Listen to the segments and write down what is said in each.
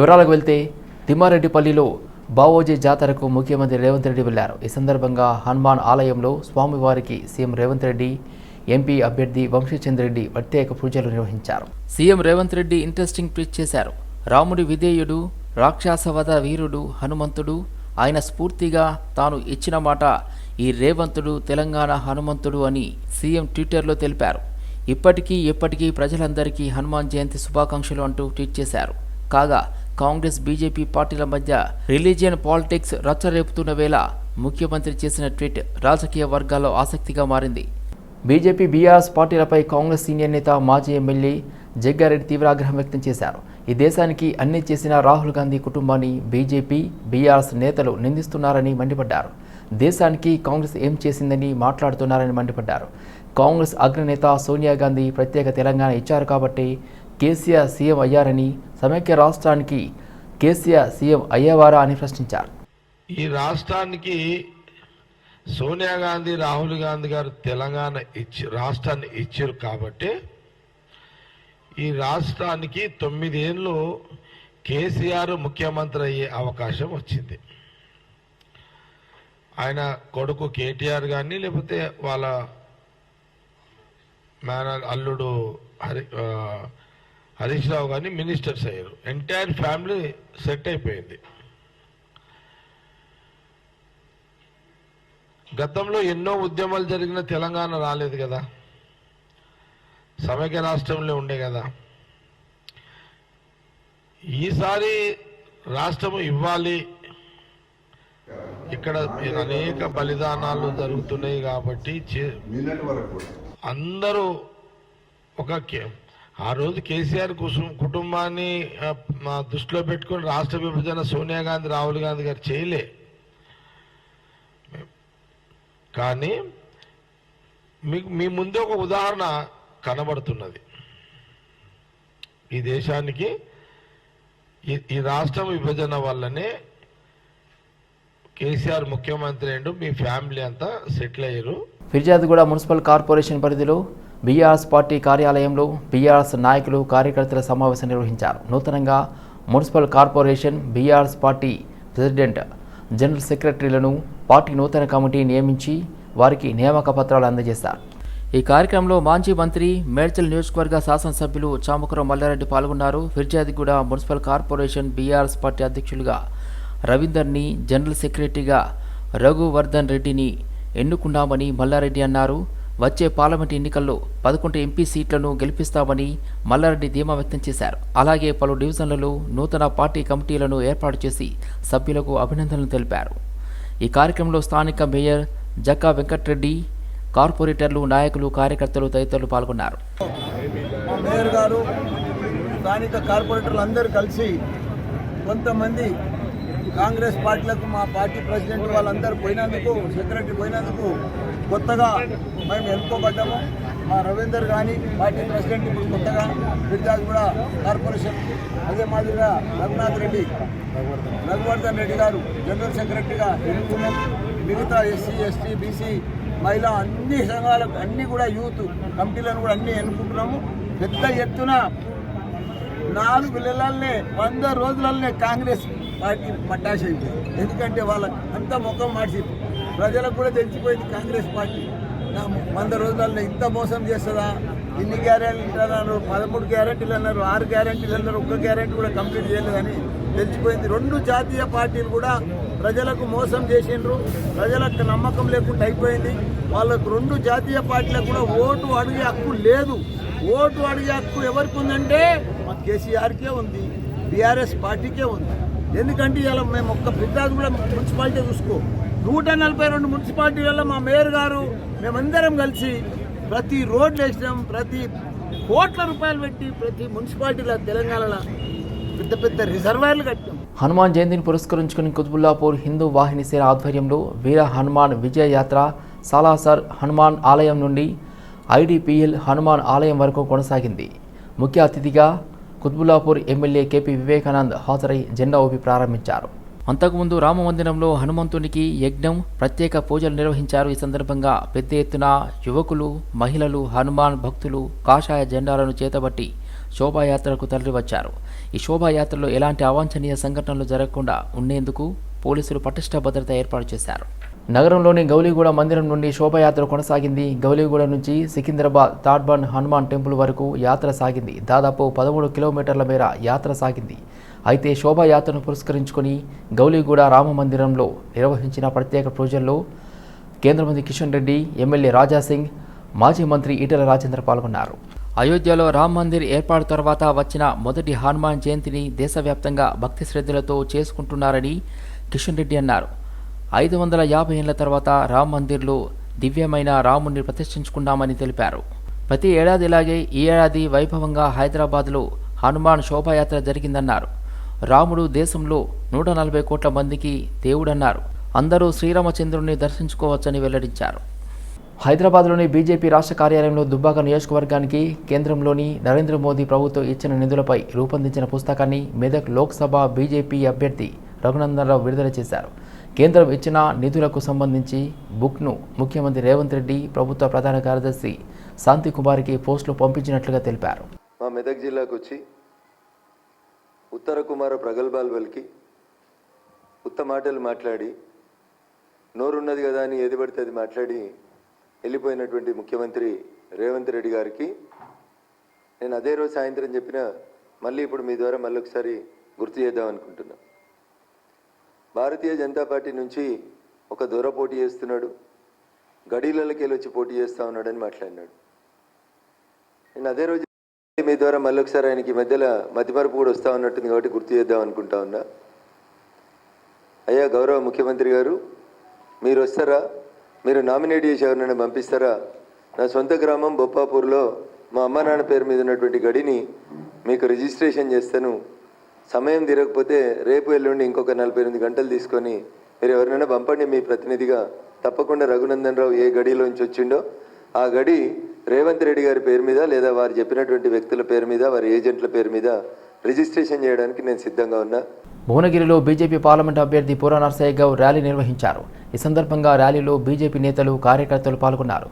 వివరాలకు వెళ్తే తిమ్మారెడ్డిపల్లిలో బావోజీ జాతరకు ముఖ్యమంత్రి రేవంత్ రెడ్డి వెళ్ళారు. ఈ సందర్భంగా హనుమాన్ ఆలయంలో స్వామివారికి సీఎం రేవంత్ రెడ్డి ఎంపీ అభ్యర్థి వంశీచంద్ర రెడ్డి ప్రత్యేక పూజలు నిర్వహించారు. CM Revanth Reddy interesting tweet చేశారు. రాముడి విధేయుడు రాక్షసవధ వీరుడు హనుమంతుడు ఆయన స్ఫూర్తిగా తాను ఇచ్చిన మాట ఈ రేవంతుడు తెలంగాణ హనుమంతుడు అని సీఎం ట్విట్టర్లో తెలిపారు. ఇప్పటికీ ఎప్పటికీ ప్రజలందరికీ హనుమాన్ జయంతి శుభాకాంక్షలు అంటూ ట్వీట్ చేశారు. కాగా కాంగ్రెస్ బీజేపీ పార్టీల మధ్య రిలీజియన్ పాలిటిక్స్ రచ్చరేపుతున్న వేళ ముఖ్యమంత్రి చేసిన ట్వీట్ రాజకీయ వర్గాల్లో ఆసక్తిగా మారింది. బీజేపీ బీఆర్ఎస్ పార్టీలపై కాంగ్రెస్ సీనియర్ నేత మాజీ ఎమ్మెల్యే జగ్గారెడ్డి తీవ్ర ఆగ్రహం వ్యక్తం చేశారు. ఈ దేశానికి అన్ని చేసిన రాహుల్ గాంధీ కుటుంబాన్ని బీజేపీ బీఆర్ఎస్ నేతలు నిందిస్తున్నారని మండిపడ్డారు. దేశానికి కాంగ్రెస్ ఏం చేసిందని మాట్లాడుతున్నారని మండిపడ్డారు. కాంగ్రెస్ అగ్రనేత సోనియా గాంధీ ప్రత్యేక తెలంగాణ ఇచ్చారు కాబట్టి కేసీఆర్ సీఎం అయ్యారని సమైక్య రాష్ట్రానికి కేసీఆర్ సీఎం అయ్యేవారా అని ప్రశ్నించారు. ఈ రాష్ట్రానికి సోనియా గాంధీ రాహుల్ గాంధీ గారు తెలంగాణ ఇచ్చి రాష్ట్రాన్ని ఇచ్చారు కాబట్టి ఈ రాష్ట్రానికి తొమ్మిదేళ్ళు కేసీఆర్ ముఖ్యమంత్రి అయ్యే అవకాశం వచ్చింది. ఆయన కొడుకు కేటీఆర్ కానీ లేకపోతే వాళ్ళ మేన అల్లుడు హరి హరీష్ రావు కానీ మినిస్టర్స్ అయ్యారు. ఎంటైర్ ఫ్యామిలీ సెట్ అయిపోయింది. గతంలో ఎన్నో ఉద్యమాలు జరిగిన తెలంగాణ రాలేదు కదా. సమైక్య రాష్ట్రంలో ఉండే కదా. ఈసారి రాష్ట్రం ఇవ్వాలి. ఇక్కడ అనేక బలిదానాలు జరుగుతున్నాయి కాబట్టి అందరూ ఒక కే- ఆ రోజు కేసీఆర్ కుసు- కుటుంబాన్ని మా దృష్టిలో పెట్టుకొని రాష్ట్ర విభజన సోనియా గాంధీ రాహుల్ గాంధీ గారు చేయలే. కానీ మీకు మీ ముందే ఒక ఉదాహరణ కనబడుతున్నది. ఈ దేశానికి ఈ- ఈ రాష్ట్రం విభజన వల్లనే కేసీఆర్ ముఖ్యమంత్రి అండ్ మీ ఫ్యామిలీ అంతా సెటిల్ అయ్యారు. ఫిర్యాదుగూడ మున్సిపల్ కార్పొరేషన్ పరిధిలో బీఆర్ఎస్ పార్టీ కార్యాలయంలో బీఆర్ఎస్ నాయకులు కార్యకర్తల సమావేశం నిర్వహించారు. నూతనంగా municipal corporation BRS party president general సెక్రటరీలను party నూతన కమిటీ నియమించి వారికి నియామక పత్రాలు అందజేశారు. ఈ కార్యక్రమంలో మాజీ మంత్రి మేడ్చల్ నియోజకవర్గ శాసనసభ్యులు చామకురం మల్లారెడ్డి పాల్గొన్నారు. Peerzadiguda municipal corporation BRS party అధ్యక్షులుగా రవీందర్ని జనరల్ సెక్రటరీగా రఘువర్ధన్ రెడ్డిని ఎన్నుకున్నామని మల్లారెడ్డి అన్నారు. వచ్చే పార్లమెంట్ ఎన్నికల్లో పదకొండు ఎంపీ సీట్లను గెలిపిస్తామని మల్లారెడ్డి ధీమా వ్యక్తం చేశారు. అలాగే పలు డివిజన్లలో నూతన పార్టీ కమిటీలను ఏర్పాటు చేసి సభ్యులకు అభినందనలు తెలిపారు. ఈ కార్యక్రమంలో స్థానిక మేయర్ జక్కా వెంకట్రెడ్డి కార్పొరేటర్లు నాయకులు కార్యకర్తలు తదితరులు పాల్గొన్నారు. మేయర్ గారు స్థానిక కార్పొరేటర్లు అందరూ కలిసి కొంతమంది కాంగ్రెస్ పార్టీలకు మా పార్టీ ప్రెసిడెంట్ వాళ్ళందరూ పోయినందుకు సెక్రటరీ పోయినందుకు కొత్తగా మేము ఎన్నుకోబడ్డాము. మా రవీందర్ కానీ పార్టీ ప్రెసిడెంట్ ఇప్పుడు కొత్తగా ఫిర్యాదు కూడా కార్పొరేషన్ అదే మాదిరిగా రఘునాథ్ రెడ్డి రఘువర్ధన్ రెడ్డి గారు జనరల్ సెక్రటరీగా ఎన్నుకున్నాం. మిగతా ఎస్సీ ఎస్టీ బీసీ మహిళా అన్ని సంఘాలకు అన్ని కూడా యూత్ కమిటీలను కూడా అన్ని ఎన్నుకుంటున్నాము. పెద్ద ఎత్తున నాలుగు నెలలనే వంద రోజులనే కాంగ్రెస్ పార్టీ పట్టాసైంది ఎందుకంటే వాళ్ళ అంతా ముఖం మార్చి ప్రజలకు కూడా తెలిసిపోయింది కాంగ్రెస్ పార్టీ. నా వంద రోజులలో ఇంత మోసం చేస్తుందా? ఇన్ని గ్యారెంటీలు అన్నారు పదమూడు గ్యారెంటీలు అన్నారు ఆరు గ్యారెంటీలు అన్నారు ఒక్క గ్యారెంటీ కూడా కంప్లీట్ చేయలేదని తెలిసిపోయింది. రెండు జాతీయ పార్టీలు కూడా ప్రజలకు మోసం చేసిండ్రు. ప్రజలకు నమ్మకం లేకుండా అయిపోయింది. వాళ్ళకు రెండు జాతీయ పార్టీలకు కూడా ఓటు అడిగే హక్కు లేదు. ఓటు అడిగే హక్కు ఎవరికి ఉందంటే మా కేసీఆర్కే ఉంది బీఆర్ఎస్ పార్టీకే ఉంది. ఎందుకంటే ఇలా మేము ఒక్క ఫిర్యాదు కూడా మున్సిపాలిటీ చూసుకో. నూట నలభై రెండు మున్సిపాలిటీలలో మా మేయర్ గారు మేమందరం కలిసి ప్రతి రోడ్లు వేసినాం ప్రతి కోట్ల రూపాయలు పెట్టి ప్రతి మున్సిపాలిటీలో తెలంగాణలో పెద్ద పెద్ద రిజర్వాయర్లు కట్టాం. హనుమాన్ జయంతిని పురస్కరించుకుని కుతుబుల్లాపూర్ హిందూ వాహిని సేన ఆధ్వర్యంలో వీర హనుమాన్ విజయ యాత్ర సాలాసర్ హనుమాన్ ఆలయం నుండి ఐడిపిఎల్ హనుమాన్ ఆలయం వరకు కొనసాగింది. ముఖ్య అతిథిగా కుత్బుల్లాపూర్ ఎమ్మెల్యే కేపీ వివేకానంద్ హాజరై జెండా ఊపి ప్రారంభించారు. అంతకుముందు రామమందిరంలో హనుమంతునికి యజ్ఞం ప్రత్యేక పూజలు నిర్వహించారు. ఈ సందర్భంగా పెద్ద ఎత్తున యువకులు మహిళలు హనుమాన్ భక్తులు కాషాయ జెండాలను చేతబట్టి శోభాయాత్రకు తరలివచ్చారు. ఈ శోభాయాత్రలో ఎలాంటి అవాంఛనీయ సంఘటనలు జరగకుండా ఉండేందుకు పోలీసులు పటిష్ట భద్రత ఏర్పాటు చేశారు. నగరంలోని గౌలీగూడ మందిరం నుండి శోభాయాత్ర కొనసాగింది. గౌలీగూడ నుంచి సికింద్రాబాద్ తాడ్బన్ హనుమాన్ టెంపుల్ వరకు యాత్ర సాగింది. దాదాపు పదమూడు కిలోమీటర్ల మేర యాత్ర సాగింది. అయితే శోభాయాత్రను పురస్కరించుకొని గౌలిగూడ రామ మందిరంలో నిర్వహించిన ప్రత్యేక పూజల్లో కేంద్ర మంత్రి కిషన్ రెడ్డి ఎమ్మెల్యే రాజాసింగ్ మాజీ మంత్రి ఈటల రాజేంద్ర పాల్గొన్నారు. అయోధ్యలో రామ్ మందిర్ ఏర్పాటు తర్వాత వచ్చిన మొదటి హనుమాన్ జయంతిని దేశవ్యాప్తంగా భక్తి శ్రద్ధలతో చేసుకుంటున్నారని కిషన్ రెడ్డి అన్నారు. ఐదు వందల యాభై ఏళ్ళ తర్వాత రామ్ మందిర్లో దివ్యమైన రాముణ్ణి ప్రతిష్ఠించుకున్నామని తెలిపారు. ప్రతి ఏడాదిలాగే ఈ ఏడాది వైభవంగా హైదరాబాద్లో హనుమాన్ శోభాయాత్ర జరిగిందన్నారు. రాముడు దేశంలో నూట నలభై కోట్ల మందికి దేవుడన్నారు. అందరూ శ్రీరామచంద్రుని దర్శించుకోవచ్చని వెల్లడించారు. హైదరాబాద్లోని బీజేపీ రాష్ట్ర కార్యాలయంలో దుబ్బాక నియోజకవర్గానికి కేంద్రంలోని నరేంద్ర మోదీ ప్రభుత్వం ఇచ్చిన నిధులపై రూపొందించిన పుస్తకాన్ని మెదక్ లోక్సభ బీజేపీ అభ్యర్థి రఘునందనరావు విడుదల చేశారు. కేంద్రం ఇచ్చిన నిధులకు సంబంధించి బుక్ను ముఖ్యమంత్రి రేవంత్ రెడ్డి ప్రభుత్వ ప్రధాన కార్యదర్శి శాంతికుమార్కి పోస్టులు పంపించినట్లుగా తెలిపారు. మా మెదక్ జిల్లాకు వచ్చి ఉత్తర కుమార ప్రగల్భాలు పలికి ఉత్త మాటలు మాట్లాడి నోరున్నది కదా అని ఏది పడితే అది మాట్లాడి వెళ్ళిపోయినటువంటి ముఖ్యమంత్రి రేవంత్ రెడ్డి గారికి నేను అదే రోజు సాయంత్రం చెప్పిన మళ్ళీ ఇప్పుడు మీ ద్వారా మళ్ళీ ఒకసారి గుర్తు చేద్దాం అనుకుంటున్నా. భారతీయ జనతా పార్టీ నుంచి ఒక దూర పోటీ చేస్తున్నాడు గడీలకి వెళ్ళి వచ్చి పోటీ చేస్తా ఉన్నాడని మాట్లాడినాడు. నేను అదే రోజు మీ ద్వారా మళ్ళీ ఒకసారి ఆయనకి మధ్యలో మతిమరపు కూడా వస్తా ఉన్నట్టుంది కాబట్టి గుర్తు చేద్దాం అనుకుంటా ఉన్నా. అయ్యా గౌరవ ముఖ్యమంత్రి గారు మీరు వస్తారా? మీరు నామినేట్ చేసి ఎవరినైనా పంపిస్తారా? నా సొంత గ్రామం బొప్పాపూర్లో మా అమ్మ నాన్న పేరు మీద ఉన్నటువంటి గడిని మీకు రిజిస్ట్రేషన్ చేస్తాను. సమయం తీరకపోతే రేపు ఎల్లుండి ఇంకొక నలభై ఎనిమిది గంటలు తీసుకొని మీరు ఎవరినైనా పంపండి. మీ ప్రతినిధిగా తప్పకుండా రఘునందన్ రావు ఏ గడిలోంచి వచ్చిండో ఆ గడి రేవంత్ రెడ్డి గారి పేరు మీద లేదా వారు చెప్పినటువంటి వ్యక్తుల పేరు మీద వారి ఏజెంట్ల పేరు మీద రిజిస్ట్రేషన్ చేయడానికి నేను సిద్ధంగా ఉన్నా. భువనగిరిలో బీజేపీ పార్లమెంట్ అభ్యర్థి పూరా నర్సయ్య గౌడ్ ర్యాలీ నిర్వహించారు. ఈ సందర్భంగా ర్యాలీలో బీజేపీ నేతలు కార్యకర్తలు పాల్గొన్నారు.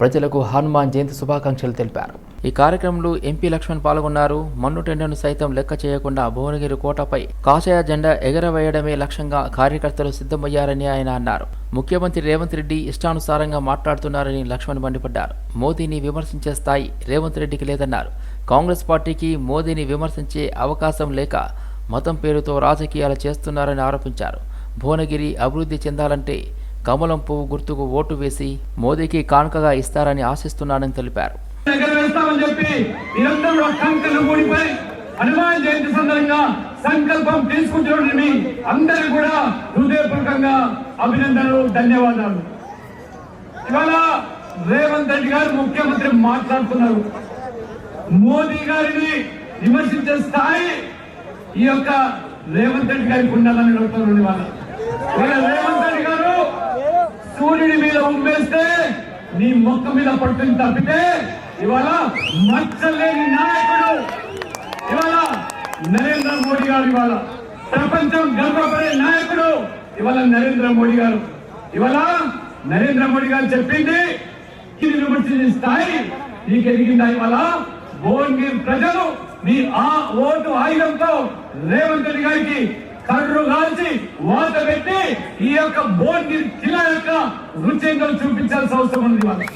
ప్రజలకు హనుమాన్ జయంతి శుభాకాంక్షలు తెలిపారు. ఈ కార్యక్రమంలో ఎంపీ లక్ష్మణ్ పాల్గొన్నారు. మన్ను టెండర్ను సైతం లెక్క చేయకుండా భువనగిరి కోటపై కాషాయ జెండా ఎగరవేయడమే లక్ష్యంగా కార్యకర్తలు సిద్ధమయ్యారని ఆయన అన్నారు. ముఖ్యమంత్రి రేవంత్ రెడ్డి ఇష్టానుసారంగా మాట్లాడుతున్నారని లక్ష్మణ్ మండిపడ్డారు. మోదీని విమర్శించే స్థాయి రేవంత్ రెడ్డికి లేదన్నారు. కాంగ్రెస్ పార్టీకి మోదీని విమర్శించే అవకాశం లేక మతం పేరుతో రాజకీయాలు చేస్తున్నారని ఆరోపించారు. భువనగిరి అభివృద్ధి చెందాలంటే కమలం పువ్వు గుర్తుకు ఓటు వేసి మోదీకి కానుకగా ఇస్తారని ఆశిస్తున్నానని తెలిపారు. ఎగరవేస్తామని చెప్పి నిరంతరం కూడా కూడిపోయి హనుమాన్ జయంతి సందర్భంగా సంకల్పం తీసుకుంటున్న మీ అందరూ కూడా హృదయపూర్వకంగా అభినందనలు ధన్యవాదాలు. ఇవాళ రేవంత్ రెడ్డి గారు ముఖ్యమంత్రి మాట్లాడుతున్నారు. మోదీ గారిని విమర్శించే స్థాయి ఈ యొక్క రేవంత్ రెడ్డి గారికి ఉండాలని అడుగుతున్నాను ఇవాళ. ఇవాళ రేవంత్ రెడ్డి గారు సూర్యుడి మీద ఉమ్మేస్తే నీ మొక్క మీద పడుతుంది తప్పితే ఇవాళ మచ్చలేని నాయకుడు ఇవాళ నరేంద్ర మోడీ గారు ఇవాళ. ప్రపంచం గర్వపడే నాయకుడు ఇవాళ నరేంద్ర మోడీ గారు. ఇవాళ నరేంద్ర మోడీ గారు చెప్పింది ఇది విమర్శించిన స్థాయి నీకు ఎదిగిందా ఇవాళ? భువనగిరి ప్రజలు మీ ఆ ఓటు ఆయుధంతో రేవంత్ రెడ్డి గారికి కర్రు కాల్చి వాత పెట్టి ఈ యొక్క భువనగిరి కిల యొక్క రుచింగా చూపించాల్సిన అవసరం ఉంది వాళ్ళు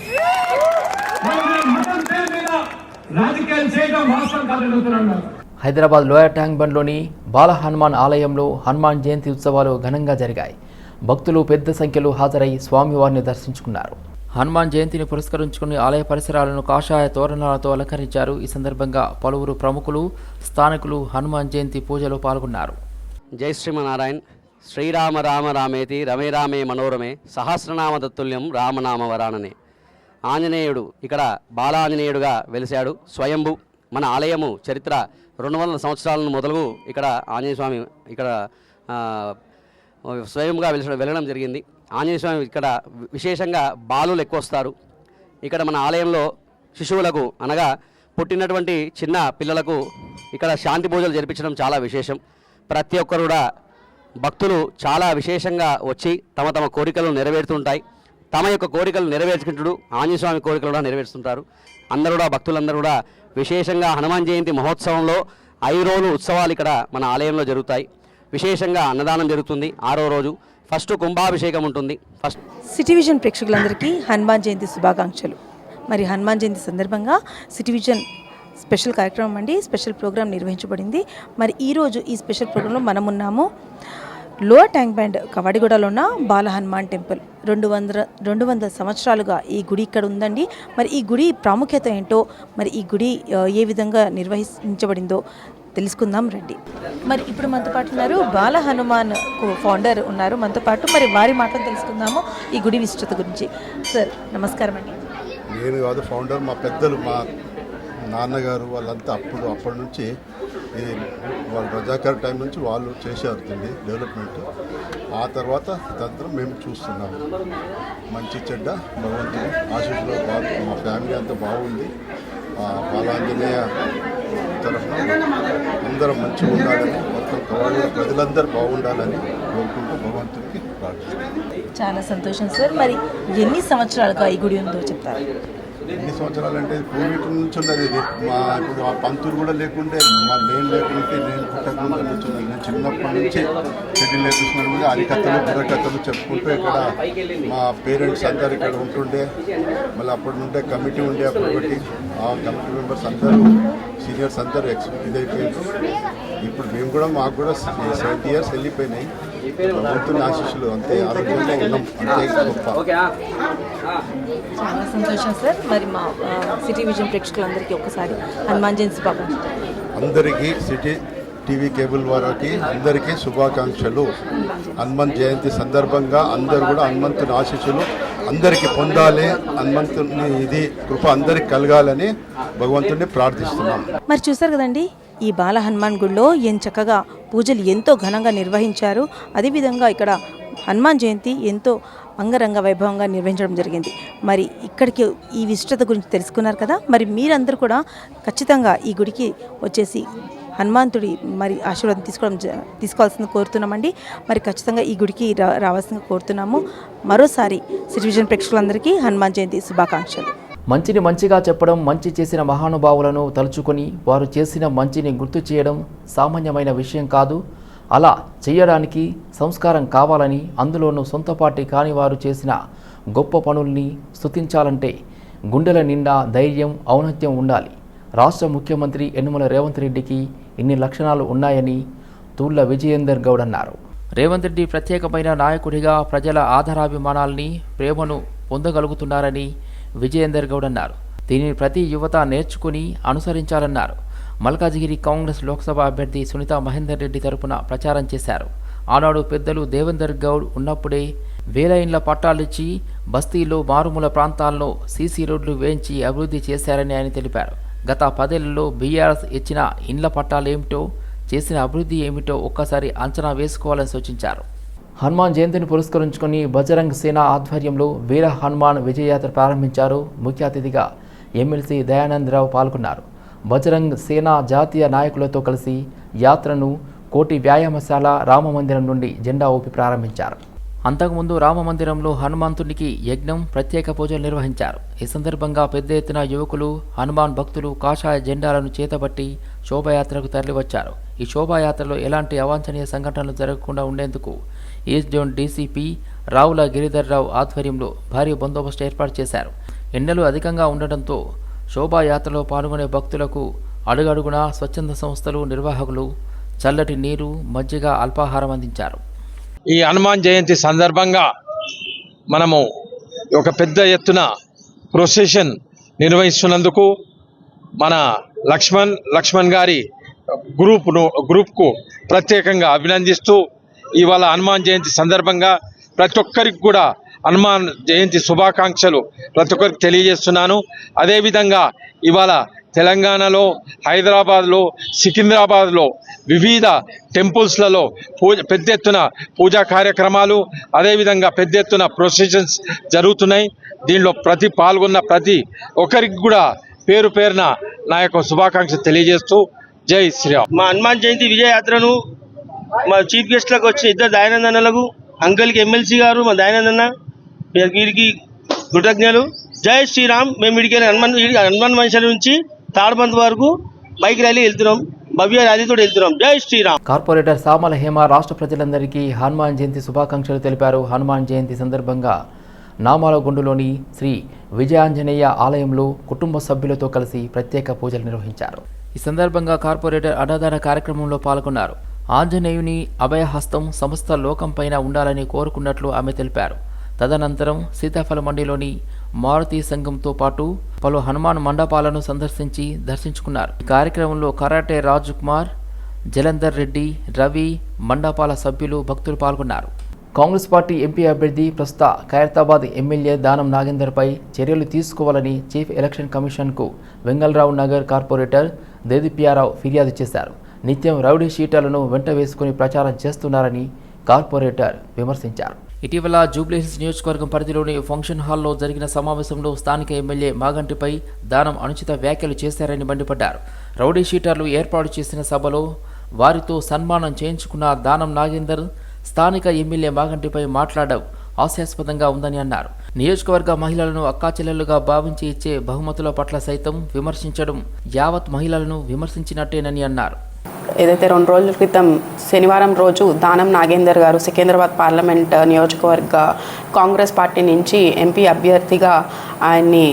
రాజకీయాలు చేయడం వాస్తవం కాదని అడుగుతున్నాను హైదరాబాద్ లోయర్ ట్యాంక్ బండ్లోని బాల హనుమాన్ ఆలయంలో హనుమాన్ జయంతి ఉత్సవాలు ఘనంగా జరిగాయి. భక్తులు పెద్ద సంఖ్యలో హాజరై స్వామివారిని దర్శించుకున్నారు. హనుమాన్ జయంతిని పురస్కరించుకుని ఆలయ పరిసరాలను కాషాయ తోరణాలతో అలంకరించారు. ఈ సందర్భంగా పలువురు ప్రముఖులు స్థానికులు హనుమాన్ జయంతి పూజలో పాల్గొన్నారు. జై శ్రీమనారాయణ్ శ్రీరామ రామ రామేతి రమే రామే మనోరమే సహస్రనామ తత్తుల్యం రామనామ వరాననే. ఆంజనేయుడు ఇక్కడ బాలాంజనేయుడుగా వెలిశాడు. స్వయంభు మన ఆలయము చరిత్ర రెండు వందల సంవత్సరాలను మొదలు ఇక్కడ ఆంజనేయ స్వామి ఇక్కడ స్వయంగా వెలిస వెళ్ళడం జరిగింది. ఆంజనేయ స్వామి ఇక్కడ విశేషంగా బాలులు ఎక్కువ వస్తారు ఇక్కడ మన ఆలయంలో శిశువులకు అనగా పుట్టినటువంటి చిన్న పిల్లలకు ఇక్కడ శాంతి పూజలు జరిపించడం చాలా విశేషం. ప్రతి ఒక్కరు కూడా భక్తులు చాలా విశేషంగా వచ్చి తమ తమ కోరికలు నెరవేరుతుంటాయి. తమ యొక్క కోరికలు నెరవేర్చుకుంటుడు ఆంజనేయస్వామి కోరికలు కూడా నెరవేరుస్తుంటారు అందరూ కూడా భక్తులందరూ కూడా విశేషంగా హనుమాన్ జయంతి మహోత్సవంలో ఐదు రోజులు ఉత్సవాలు ఇక్కడ మన ఆలయంలో జరుగుతాయి. విశేషంగా అన్నదానం జరుగుతుంది ఆరో రోజు. ఫస్ట్ కుంభాభిషేకం ఉంటుంది. ఫస్ట్ సిటీ విజన్ ప్రేక్షకులందరికీ హనుమాన్ జయంతి శుభాకాంక్షలు. మరి హనుమాన్ జయంతి సందర్భంగా సిటీ విజన్ స్పెషల్ కార్యక్రమం అండి. స్పెషల్ ప్రోగ్రాం నిర్వహించబడింది. మరి ఈరోజు ఈ స్పెషల్ ప్రోగ్రాంలో మనమున్నాము. లోవర్ ట్యాంక్ బ్యాండ్ కవాడిగూడలో ఉన్న బాలహనుమాన్ టెంపుల్. రెండు వందల రెండు వందల సంవత్సరాలుగా ఈ గుడి ఇక్కడ ఉందండి. మరి ఈ గుడి ప్రాముఖ్యత ఏంటో మరి ఈ గుడి ఏ విధంగా నిర్వహించబడిందో తెలుసుకుందాం రండి. మరి ఇప్పుడు మనతో పాటు ఉన్నారు బాల హనుమాన్ ఫౌండర్ ఉన్నారు. మనతో పాటు మరి వారి మాటలు తెలుసుకుందాము ఈ గుడి విశిష్టత గురించి. సార్ నమస్కారం అండి. నేను కాదు ఫౌండర్ మా పెద్దలు మా నాన్నగారు వాళ్ళంతా అప్పుడు అప్పటి నుంచి ఇది వాళ్ళ రజాకర్ టైం నుంచి వాళ్ళు చేశారు దీన్ని డెవలప్మెంట్. ఆ తర్వాత ఇదంతా మేము చూస్తున్నాము. మంచి చెడ్డ భగవంతుడు ఆశీస్సులో బాగా మా ఫ్యామిలీ అంతా బాగుంది. బాలాంజనేయ తరఫున అందరం మంచిగా ఉండాలని మొత్తం కవాడి ప్రజలందరూ బాగుండాలని కోరుకుంటూ భగవంతుడికి ప్రార్థిస్తున్నాం. చాలా సంతోషం సార్. మరి ఎన్ని సంవత్సరాలుగా ఈ గుడి ఉందో చెప్తారా? ఎన్ని సంవత్సరాలు అంటే పూర్వీకుల నుంచి ఉన్నది ఇది. మా ఇప్పుడు ఆ పంతులు కూడా లేకుంటే మా నేను లేకుంటే నేను పుట్టకుండా నుంచి ఉన్నది నేను చిన్నప్పటి నుంచి షెడ్యూల్ నేర్పిస్తున్నాను కూడా. హరికథలు బుర్రకథలు చెప్పుకుంటూ ఇక్కడ మా పేరెంట్స్ అందరు ఇక్కడ ఉంటుండే. మళ్ళీ అప్పుడు నుండే కమిటీ ఉండే అప్పుడు ఒకటి. ఆ కమిటీ మెంబర్స్ అందరూ సీనియర్స్ అందరూ ఎక్స్ ఇదైపోయారు ఇప్పుడు మేము కూడా మాకు కూడా సెవెంటీ ఇయర్స్ వెళ్ళిపోయినాయి. భగవంతుని ఆశీస్సులు అంతే ఆరోగ్యంగా ఉన్నాం. అంతే గొప్ప. చాలా సంతోషం సార్. మరి మా సిటీ విజన్ ప్రేక్షకులందరికీ ఒక్కసారి హనుమాన్ జయంతి శుభాకాంక్షలు. అందరికీ సిటీ టీవీ కేబుల్ వారికి అందరికీ శుభాకాంక్షలు. హనుమంత్ జయంతి సందర్భంగా అందరూ కూడా హనుమంతుని ఆశీస్సులు అందరికీ పొందాలి. హనుమంతుని ఇది కృప అందరికి కలగాలని భగవంతుని ప్రార్థిస్తున్నాం. మరి చూసారు కదండి ఈ బాల హనుమాన్ గుడిలో ఏం చక్కగా పూజలు ఎంతో ఘనంగా నిర్వహించారు. అదేవిధంగా ఇక్కడ హనుమాన్ జయంతి ఎంతో అంగరంగ వైభవంగా నిర్వహించడం జరిగింది. మరి ఇక్కడికి ఈ విశిష్టత గురించి తెలుసుకున్నారు కదా? మరి మీరందరూ కూడా ఖచ్చితంగా ఈ గుడికి వచ్చేసి హనుమంతుడి మరి ఆశీర్వాదం తీసుకోవడం తీసుకోవాల్సింది కోరుతున్నామండి. మరి ఖచ్చితంగా ఈ గుడికి రా రావాల్సిందిగా కోరుతున్నాము. మరోసారి సిటివిజన్ ప్రేక్షకులందరికీ హనుమాన్ జయంతి శుభాకాంక్షలు. మంచిని మంచిగా చెప్పడం మంచి చేసిన మహానుభావులను తలుచుకొని వారు చేసిన మంచిని గుర్తు చేయడం సామాన్యమైన విషయం కాదు. అలా చేయడానికి సంస్కారం కావాలని అందులోనూ సొంతపాటి కాని వారు చేసిన గొప్ప పనుల్ని స్తుతించాలంటే గుండెల నిండా ధైర్యం ఔన్నత్యం ఉండాలి. రాష్ట్ర ముఖ్యమంత్రి యనుమల రేవంత్ రెడ్డికి ఇన్ని లక్షణాలు ఉన్నాయని తూళ్ళ విజయేందర్ గౌడ్ అన్నారు. రేవంత్ రెడ్డి ప్రత్యేకమైన నాయకుడిగా ప్రజల ఆధారాభిమానాల్ని ప్రేమను పొందగలుగుతున్నారని విజయేందర్ గౌడ్ అన్నారు. దీనిని ప్రతి యువత నేర్చుకుని అనుసరించాలన్నారు. మల్కాజిగిరి కాంగ్రెస్ లోక్సభ అభ్యర్థి సునీత మహేందర్ రెడ్డి తరపున ప్రచారం చేశారు. ఆనాడు పెద్దలు దేవేందర్ గౌడ్ ఉన్నప్పుడే వేల ఇండ్ల పట్టాలిచ్చి బస్తీలో మారుమూల ప్రాంతాల్లో సీసీ రోడ్లు వేయించి అభివృద్ధి చేశారని ఆయన తెలిపారు. గత పదేళ్ళలో బీఆర్ఎస్ ఇచ్చిన ఇండ్ల పట్టాలేమిటో చేసిన అభివృద్ధి ఏమిటో ఒక్కసారి అంచనా వేసుకోవాలని సూచించారు. హనుమాన్ జయంతిని పురస్కరించుకొని బజరంగ్ సేన ఆధ్వర్యంలో వీర హనుమాన్ విజయయాత్ర ప్రారంభించారు. ముఖ్య అతిథిగా ఎమ్మెల్సీ దయానందరావు పాల్గొన్నారు. బజరంగ్ సేన జాతీయ నాయకులతో కలిసి యాత్రను కోటి వ్యాయామశాల రామమందిరం నుండి జెండా ఊపి ప్రారంభించారు. అంతకుముందు రామమందిరంలో హనుమంతునికి యజ్ఞం ప్రత్యేక పూజలు నిర్వహించారు. ఈ సందర్భంగా పెద్ద ఎత్తున యువకులు హనుమాన్ భక్తులు కాషాయ జెండాలను చేతబట్టి శోభాయాత్రకు తరలివచ్చారు. ఈ శోభాయాత్రలో ఎలాంటి అవాంఛనీయ సంఘటనలు జరగకుండా ఉండేందుకు east zone DCP Ravula Giridharrao ఆధ్వర్యంలో భారీ బందోబస్తు ఏర్పాటు చేశారు. ఎండలు అధికంగా ఉండటంతో శోభాయాత్రలో పాల్గొనే భక్తులకు అడుగడుగునా స్వచ్ఛంద సంస్థలు నిర్వాహకులు చల్లటి నీరు మజ్జిగ అల్పాహారం అందించారు. ఈ హనుమాన్ జయంతి సందర్భంగా మనము ఒక పెద్ద ఎత్తున ప్రొసెషన్ నిర్వహిస్తున్నందుకు మన లక్ష్మణ్ లక్ష్మణ్ గారి గ్రూప్ను గ్రూప్కు ప్రత్యేకంగా అభినందిస్తూ ఇవాళ హనుమాన్ జయంతి సందర్భంగా ప్రతి ఒక్కరికి కూడా హనుమాన్ జయంతి శుభాకాంక్షలు ప్రతి ఒక్కరికి తెలియజేస్తున్నాను. అదేవిధంగా ఇవాళ తెలంగాణలో హైదరాబాద్లో సికింద్రాబాద్లో వివిధ టెంపుల్స్లలో పూజ పెద్ద ఎత్తున పూజా కార్యక్రమాలు అదేవిధంగా పెద్ద ఎత్తున ప్రొసెషన్స్ జరుగుతున్నాయి. దీనిలో ప్రతి పాల్గొన్న ప్రతి ఒక్కరికి కూడా పేరు పేరున నా యొక్క శుభాకాంక్షలు తెలియజేస్తూ జై శ్రీరామ్. మా హనుమాన్ జయంతి విజయయాత్రను మా చీఫ్ గెస్ట్లకు వచ్చిన ఇద్దరు దయానందన్నలకు అంకల్కి ఎమ్మెల్సీ గారు మా దయానందన్న వీరికి కృతజ్ఞలు. జై శ్రీరామ్ మేము ఇడికి హనుమాన్ హనుమాన్ మనుషుల నుంచి తాడబంద్ వరకు బైక్ ర్యాలీ వెళ్తున్నాం. భవ్య ర్యాలీతో వెళ్తున్నాం. జై శ్రీరామ్. కార్పొరేటర్ సామల హేమ రాష్ట్ర ప్రజలందరికీ హనుమాన్ జయంతి శుభాకాంక్షలు తెలిపారు. హనుమాన్ జయంతి సందర్భంగా నామాలగుండులోని శ్రీ విజయాంజనేయ ఆలయంలో కుటుంబ సభ్యులతో కలిసి ప్రత్యేక పూజలు నిర్వహించారు. ఈ సందర్భంగా కార్పొరేటర్ అన్నదాన కార్యక్రమంలో పాల్గొన్నారు. ఆంజనేయుని అభయహస్తం సమస్త లోకంపైన ఉండాలని కోరుకున్నట్లు ఆమె తెలిపారు. తదనంతరం సీతాఫల మండిలోని మారుతి సంఘంతో పాటు పలు హనుమాన్ మండపాలను సందర్శించి దర్శించుకున్నారు. ఈ కార్యక్రమంలో కరాటే రాజ్ కుమార్ జలంధర్ రెడ్డి రవి మండపాల సభ్యులు భక్తులు పాల్గొన్నారు. కాంగ్రెస్ పార్టీ ఎంపీ అభ్యర్థి ప్రస్తుత ఖైరతాబాద్ ఎమ్మెల్యే దానం నాగేందర్పై చర్యలు తీసుకోవాలని చీఫ్ ఎలక్షన్ కమిషన్కు వెంగళరావు నగర్ కార్పొరేటర్ దేదిప్యారావు ఫిర్యాదు చేశారు. నిత్యం రౌడీ షీటర్లను వెంట వేసుకుని ప్రచారం చేస్తున్నారని కార్పొరేటర్ విమర్శించారు. ఇటీవల జూబ్లీహిల్స్ నియోజకవర్గం పరిధిలోని ఫంక్షన్ హాల్లో జరిగిన సమావేశంలో స్థానిక ఎమ్మెల్యే మాగంటిపై దానం అనుచిత వ్యాఖ్యలు చేశారని మండిపడ్డారు. రౌడీ షీటర్లు ఏర్పాటు చేసిన సభలో వారితో సన్మానం చేయించుకున్న దానం నాగేందర్ స్థానిక ఎమ్మెల్యే మాగంటిపై మాట్లాడడం హాస్యాస్పదంగా ఉందని అన్నారు. నియోజకవర్గ మహిళలను అక్కాచెల్లెలుగా భావించి ఇచ్చే బహుమతుల పట్ల సైతం విమర్శించడం యావత్ మహిళలను విమర్శించినట్టేనని అన్నారు. ఏదైతే రెండు రోజుల క్రితం శనివారం రోజు దానం నాగేందర్ గారు సికింద్రాబాద్ పార్లమెంట్ నియోజకవర్గ కాంగ్రెస్ పార్టీ నుంచి ఎంపీ అభ్యర్థిగా ఆయన్ని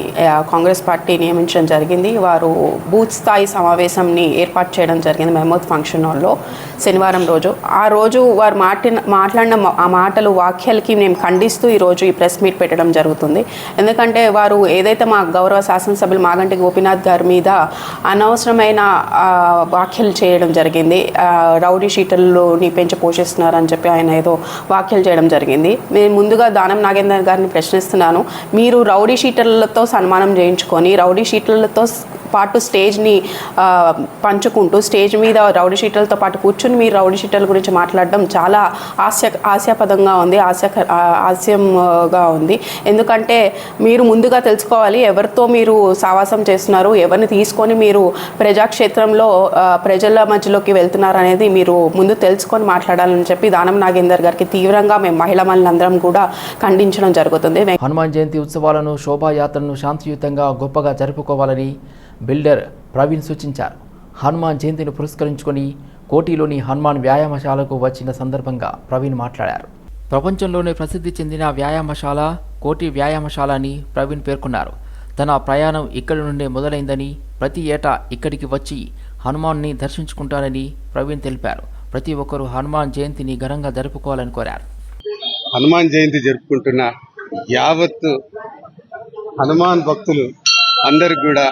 కాంగ్రెస్ పార్టీ నియమించడం జరిగింది. వారు బూత్ స్థాయి సమావేశంని ఏర్పాటు చేయడం జరిగింది మహమూద్ ఫంక్షన్ హాల్లో శనివారం రోజు. ఆ రోజు వారు మాటిన మాట్లాడిన ఆ మాటలు వాక్యాలకి మేము ఖండిస్తూ ఈరోజు ఈ ప్రెస్ మీట్ పెట్టడం జరుగుతుంది. ఎందుకంటే వారు ఏదైతే మా గౌరవ శాసనసభ్యులు మాగంటి గోపీనాథ్ గారి మీద అనవసరమైన వ్యాఖ్యలు చేయడం జరిగింది. రౌడీ షీటర్లని పెంచి పోషిస్తున్నారని చెప్పి ఆయన ఏదో వ్యాఖ్యలు చేయడం జరిగింది. నేను ముందుగా దానం నాగేందర్ గారిని ప్రశ్నిస్తున్నాను. మీరు రౌడీ షీటర్లతో సన్మానం చేయించుకొని రౌడీ షీటర్లతో పాటు స్టేజ్ని పంచుకుంటూ స్టేజ్ మీద రౌడీ షీటర్లతో పాటు కూర్చుని మీరు రౌడీ షీటర్ల గురించి మాట్లాడడం చాలా హాస్య హాస్యాపదంగా ఉంది హాస్య హాస్యంగా ఉంది. ఎందుకంటే మీరు ముందుగా తెలుసుకోవాలి ఎవరితో మీరు సావాసం చేస్తున్నారు ఎవరిని తీసుకొని మీరు ప్రజాక్షేత్రంలో ప్రజల మధ్యలోకి వెళ్తున్నారు అనేది మీరు ముందు తెలుసుకొని మాట్లాడాలని చెప్పి దానం నాగేందర్ గారికి తీవ్రంగా మేము మహిళా మహిళలందరం కూడా ఖండించడం జరుగుతుంది. హనుమాన్ జయంతి ఉత్సవాలను శోభాయాత్రను శాంతియుతంగా గొప్పగా జరుపుకోవాలని బిల్డర్ ప్రవీణ్ సూచించారు. హనుమాన్ జయంతిని పురస్కరించుకొని కోటిలోని హనుమాన్ వ్యాయామశాలకు వచ్చిన సందర్భంగా ప్రవీణ్ మాట్లాడారు. ప్రపంచంలోనే ప్రసిద్ధి చెందిన వ్యాయామశాల కోటి వ్యాయామశాల అని ప్రవీణ్ పేర్కొన్నారు. తన ప్రయాణం ఇక్కడి నుండే మొదలైందని ప్రతి ఏటా ఇక్కడికి వచ్చి హనుమాన్ని దర్శించుకుంటారని ప్రవీణ్ తెలిపారు. ప్రతి ఒక్కరూ హనుమాన్ జయంతిని ఘనంగా జరుపుకోవాలని కోరారు. హనుమాన్ జయంతి జరుపుకుంటున్న యావత్ హనుమాన్ భక్తులు అందరికి కూడా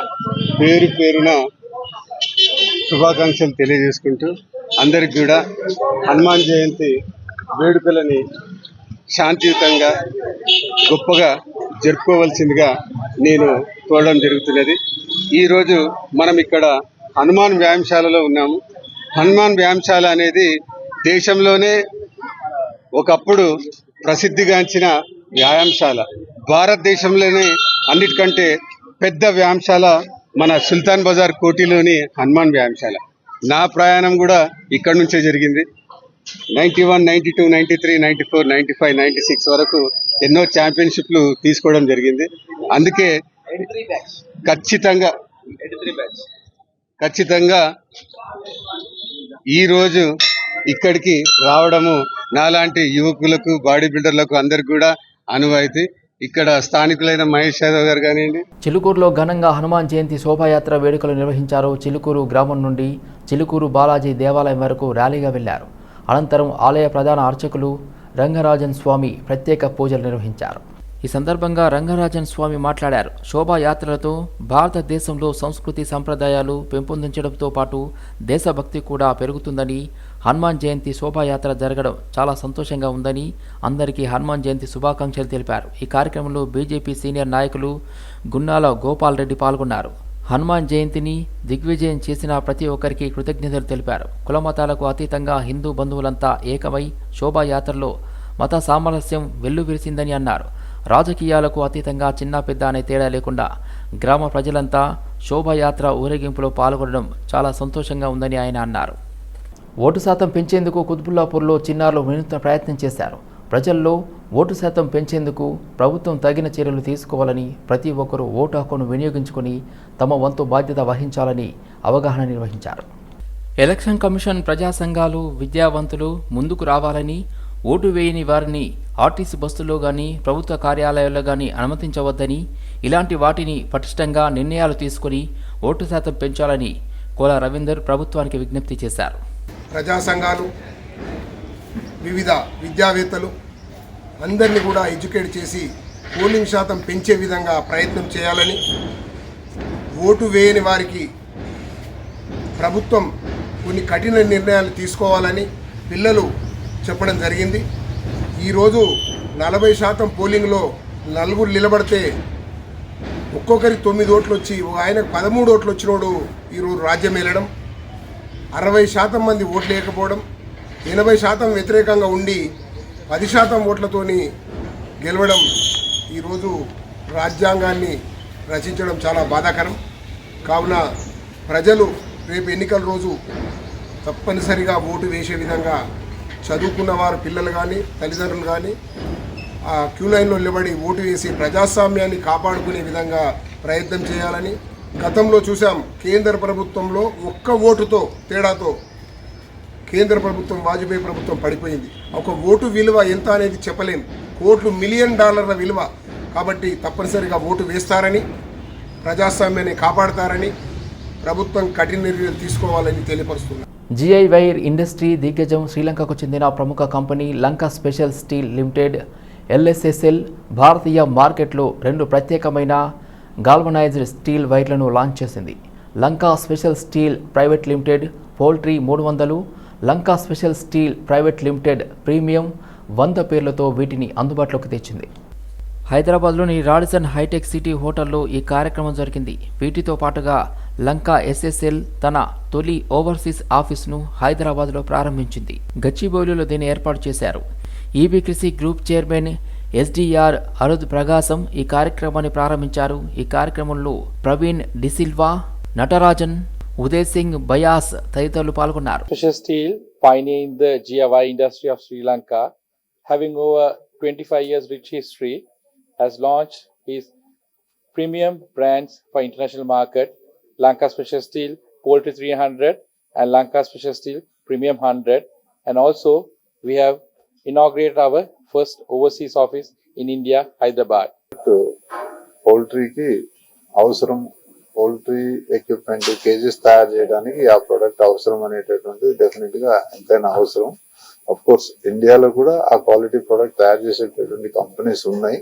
పేరు పేరున శుభాకాంక్షలు తెలియజేసుకుంటూ అందరికి కూడా హనుమాన్ జయంతి వేడుకలని శాంతియుతంగా గొప్పగా జరుపుకోవాల్సిందిగా నేను కోరడం జరుగుతున్నది. ఈరోజు మనం ఇక్కడ హనుమాన్ వ్యాయామశాలలో ఉన్నాము. హనుమాన్ వ్యాయామశాల అనేది దేశంలోనే ఒకప్పుడు ప్రసిద్ధిగాంచిన వ్యాయామశాల. భారతదేశంలోనే అన్నిటికంటే పెద్ద వ్యాయామశాల మన సుల్తాన్ బజార్ కోటిలోని హనుమాన్ వ్యాయామశాల. నా ప్రయాణం కూడా ఇక్కడ నుంచే జరిగింది. Ninety one ninety two ninety three ninety four ninety five ninety six వరకు ఎన్నో ఛాంపియన్షిప్లు తీసుకోవడం జరిగింది. అందుకే ఖచ్చితంగా ఖచ్చితంగా ఈరోజు ఇక్కడికి రావడము నాలాంటి యువకులకు బాడీ బిల్డర్లకు అందరికి కూడా అనువైతే ఇక్కడ స్థానికులైన మహేష్ యాదవ్ గారు కానివ్వండి. చిలుకూరులో ఘనంగా హనుమాన్ జయంతి శోభాయాత్ర వేడుకలు నిర్వహించారు చిలుకూరు గ్రామం నుండి చిలుకూరు బాలాజీ దేవాలయం వరకు ర్యాలీగా వెళ్ళారు. అనంతరం ఆలయ ప్రధాన అర్చకులు రంగరాజన్ స్వామి ప్రత్యేక పూజలు నిర్వహించారు. ఈ సందర్భంగా రంగరాజన్ స్వామి మాట్లాడారు. శోభాయాత్రలతో భారతదేశంలో సంస్కృతి సంప్రదాయాలు పెంపొందించడంతో పాటు దేశభక్తి కూడా పెరుగుతుందని హనుమాన్ జయంతి శోభాయాత్ర జరగడం చాలా సంతోషంగా ఉందని అందరికీ హనుమాన్ జయంతి శుభాకాంక్షలు తెలిపారు. ఈ కార్యక్రమంలో బీజేపీ సీనియర్ నాయకులు గున్నాల గోపాల్ రెడ్డి పాల్గొన్నారు. హనుమాన్ జయంతిని దిగ్విజయం చేసిన ప్రతి ఒక్కరికి కృతజ్ఞతలు తెలిపారు. కులమతాలకు అతీతంగా హిందూ బంధువులంతా ఏకమై శోభాయాత్రలో మత సామరస్యం వెల్లువిరిసిందని అన్నారు. రాజకీయాలకు అతీతంగా చిన్న పెద్ద అనే తేడా లేకుండా గ్రామ ప్రజలంతా శోభాయాత్ర ఊరేగింపులో పాల్గొనడం చాలా సంతోషంగా ఉందని ఆయన అన్నారు. ఓటు శాతం పెంచేందుకు కుత్బుల్లాపూర్లో చిన్నారులు వినూత్న ప్రయత్నం చేశారు. ప్రజల్లో ఓటు శాతం పెంచేందుకు ప్రభుత్వం తగిన చర్యలు తీసుకోవాలని ప్రతి ఒక్కరూ ఓటు హక్కును వినియోగించుకొని తమ వంతు బాధ్యత వహించాలని అవగాహన నిర్వహించారు. ఎలక్షన్ కమిషన్ ప్రజా సంఘాలు విద్యావంతులు ముందుకు రావాలని ఓటు వేయని వారిని ఆర్టీసీ బస్సుల్లో కానీ ప్రభుత్వ కార్యాలయాల్లో కానీ అనుమతించవద్దని ఇలాంటి వాటిని పటిష్టంగా నిర్ణయాలు తీసుకుని ఓటు శాతం పెంచాలని కోల రవీందర్ ప్రభుత్వానికి విజ్ఞప్తి చేశారు. ప్రజా సంఘాలు వివిధ విద్యావేత్తలు అందరినీ కూడా ఎడ్యుకేట్ చేసి పోలింగ్ శాతం పెంచే విధంగా ప్రయత్నం చేయాలని ఓటు వేయని వారికి ప్రభుత్వం కొన్ని కఠిన నిర్ణయాలు తీసుకోవాలని పిల్లలు చెప్పడం జరిగింది. ఈరోజు నలభై శాతం పోలింగ్లో నలుగురు నిలబడితే ఒక్కొక్కరికి తొమ్మిది ఓట్లు వచ్చి ఒక ఆయనకు పదమూడు ఓట్లు వచ్చినోడు ఈరోజు రాజ్యం వెళ్ళడం అరవై శాతం మంది ఓట్లు లేకపోవడం ఎనభై శాతం వ్యతిరేకంగా ఉండి పది శాతం ఓట్లతోని గెలవడం ఈరోజు రాజ్యాంగాన్ని రచించడం చాలా బాధాకరం. కావున ప్రజలు రేపు ఎన్నికల రోజు తప్పనిసరిగా ఓటు వేసే విధంగా చదువుకున్న వారు పిల్లలు కానీ తల్లిదండ్రులు కానీ ఆ క్యూ లైన్లో నిలబడి ఓటు వేసి ప్రజాస్వామ్యాన్ని కాపాడుకునే విధంగా ప్రయత్నం చేయాలని గతంలో చూసాం కేంద్ర ప్రభుత్వంలో ఒక్క ఓటుతో తేడాతో కేంద్ర ప్రభుత్వం వాజ్పేయి ప్రభుత్వం పడిపోయింది. ఒక ఓటు విలువ ఎంత అనేది చెప్పలేం. కోట్లు మిలియన్ డాలర్ల విలువ. కాబట్టి తప్పనిసరిగా ఓటు వేస్తారని ప్రజాస్వామ్యాన్ని కాపాడతారని ప్రభుత్వం కఠిన నిర్ణయాలు తీసుకోవాలని తెలియపరుస్తున్నారు. జిఐ వైర్ ఇండస్ట్రీ దిగ్గజం శ్రీలంకకు చెందిన ప్రముఖ company Lanka special steel limited LSSL భారతీయ మార్కెట్లో రెండు ప్రత్యేకమైన గాల్వనైజ్డ్ స్టీల్ వైర్లను లాంచ్ చేసింది. Lanka special steel private limited poultry మూడు వందలు Lanka special steel private limited premium వంద పేర్లతో వీటిని అందుబాటులోకి తెచ్చింది. హైదరాబాద్లోని రాడిసన్ హైటెక్ సిటీ హోటల్లో ఈ కార్యక్రమం జరిగింది. వీటితో పాటుగా లంకా ఎస్ఎస్ఎల్ తన తొలి ఓవర్సీస్ ఆఫీసును హైదరాబాద్లో ప్రారంభించింది. గచ్చిబౌలిలో దీన్ని ఏర్పాటు చేశారు. EB group chairman SDR Arud Prakasam ఈ కార్యక్రమాన్ని ప్రారంభించారు. ఈ కార్యక్రమంలో ప్రవీణ్ డిసిల్వా నటరాజన్ ఉదయ్ సింగ్ బయాస్ తదితరులు పాల్గొన్నారు. Special Steel, pioneering the GIY industry of Sri Lanka, having over 25 years rich history, has launched his premium brands for international market, Lanka Special Steel Poultry 300 and Lanka Special Steel Premium 100. And also, we have inaugurated our first overseas office in India, Hyderabad. పౌల్ట్రీకి అవసరం poultry equipment kgs తయారు చేయడానికి ఆ product అవసరం అనేటటువంటిది డెఫినెట్గా ఎంతైనా అవసరం అఫ్ కోర్స్ ఇండియాలో కూడా ఆ క్వాలిటీ ప్రోడక్ట్ తయారు చేసేటటువంటి కంపెనీస్ ఉన్నాయి